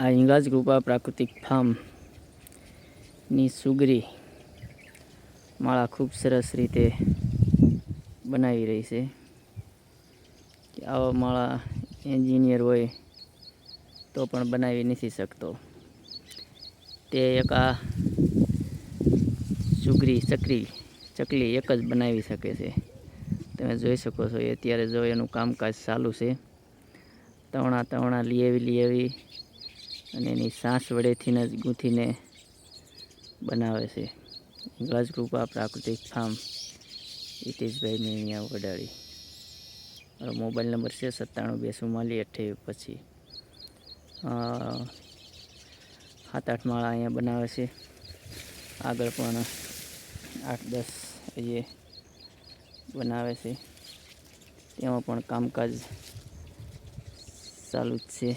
આ હિંગળાજ કૃપા પ્રાકૃતિક ફાર્મની સુગરી માળા ખૂબ સરસ રીતે બનાવી રહી છે. કે આવા માળા એન્જિનિયર હોય તો પણ બનાવી નથી શકતો. તે એક આ સુગરી ચકરી, ચકલી એક જ બનાવી શકે છે. તમે જોઈ શકો છો અત્યારે જો એનું કામકાજ ચાલુ છે. તવણા તવણા લઈ આવી અને એની સાસ વડેથી જ ગૂંથીને બનાવે છે. ઇંગલાજ કૃપા પ્રાકૃતિક ફાર્મ. હિતેશભાઈ મેણિયા વડાળી. મારો મોબાઈલ નંબર છે સત્તાણું બે ચુમ્માલીસ અઠ્યાવીસ પછી સાત આઠ માળા અહીંયા બનાવે છે. આગળ પણ આઠ દસ એ બનાવે છે. તેમાં પણ કામકાજ ચાલુ જ છે.